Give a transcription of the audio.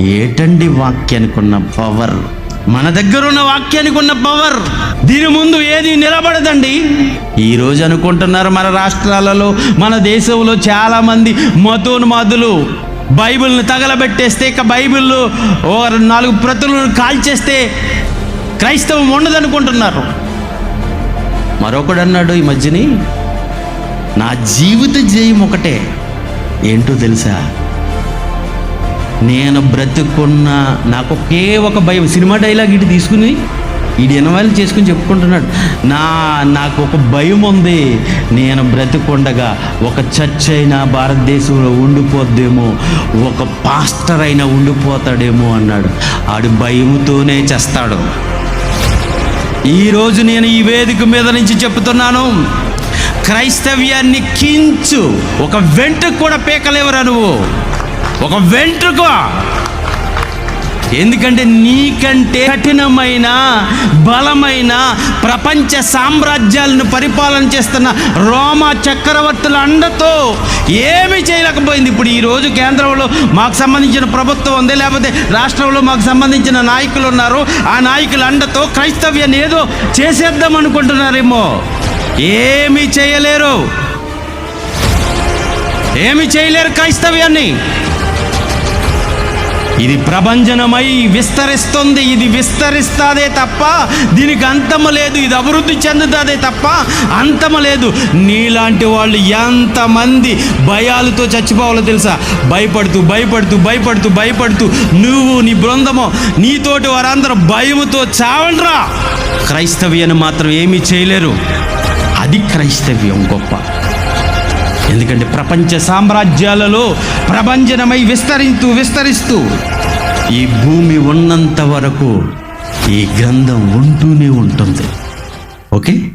ఏటండి వాక్యానికి ఉన్న పవర్? మన దగ్గర ఉన్న వాక్యానికి ఉన్న పవర్? దీని ముందు ఏది నిలబడదండి? ఈరోజు అనుకుంటున్నారు మన రాష్ట్రాలలో మన దేశంలో చాలామంది మతోన్మాదులు బైబిల్ని తగలబెట్టేస్తే ఇక బైబిల్ ఓ నాలుగు ప్రతులను కాల్చేస్తే క్రైస్తవం ఉండదనుకుంటున్నారు. మరొకడు అన్నాడు ఈ మధ్యని నా జీవిత జయం ఒకటే. ఏంటో తెలుసా? నేను బ్రతుకున్న నాకు ఒకే ఒక భయం సినిమా డైలాగ్ ఇటు తీసుకుని ఇది ఎనవాళ్ళు చేసుకుని చెప్పుకుంటున్నాడు. నా నాకు ఒక భయం ఉంది. నేను బ్రతుకుండగా ఒక చర్చ్ అయినా భారతదేశంలో ఉండిపోద్దేమో ఒక పాస్టర్ అయినా ఉండిపోతాడేమో అన్నాడు. ఆడు భయముతోనే చేస్తాడు. ఈరోజు నేను ఈ వేదిక మీద నుంచి చెప్తున్నాను క్రైస్తవ్యాన్ని కించు. ఒక వెంట కూడా పీకలేవరా నువ్వు? ఒక వెంట్రుక. ఎందుకంటే నీకంటే కఠినమైన బలమైన ప్రపంచ సామ్రాజ్యాలను పరిపాలన చేస్తున్న రోమా చక్రవర్తుల అండతో ఏమి చేయలేకపోయింది. ఇప్పుడు ఈరోజు కేంద్రంలో మాకు సంబంధించిన ప్రభుత్వం ఉంది లేకపోతే రాష్ట్రంలో మాకు సంబంధించిన నాయకులు ఉన్నారు. ఆ నాయకుల అండతో క్రైస్తవ్యాన్ని ఏదో చేసేద్దాం అనుకుంటున్నారేమో. ఏమీ చేయలేరు. ఏమి చేయలేరు క్రైస్తవ్యాన్ని. ఇది ప్రభంజనమై విస్తరిస్తుంది ఇది విస్తరిస్తాదే తప్ప దీనికి అంతము లేదు ఇది అభివృద్ధి చెందుతాదే తప్ప అంతము లేదు. నీలాంటి వాళ్ళు ఎంతమంది భయాలతో చచ్చిపోవాలో తెలుసా? భయపడుతూ భయపడుతూ భయపడుతూ భయపడుతూ నువ్వు నీ బృందము నీతోటి వారందరూ భయముతో చావండ్రా క్రైస్తవ్యాన్ని మాత్రం ఏమీ చేయలేరు. అది క్రైస్తవ్యం గొప్ప. ఎందుకంటే ప్రపంచ సామ్రాజ్యాలలో ప్రభంజనమై విస్తరిస్తూ విస్తరిస్తూ ఈ భూమి ఉన్నంత వరకు ఈ గ్రంథం ఉంటూనే ఉంటుంది. ఓకే?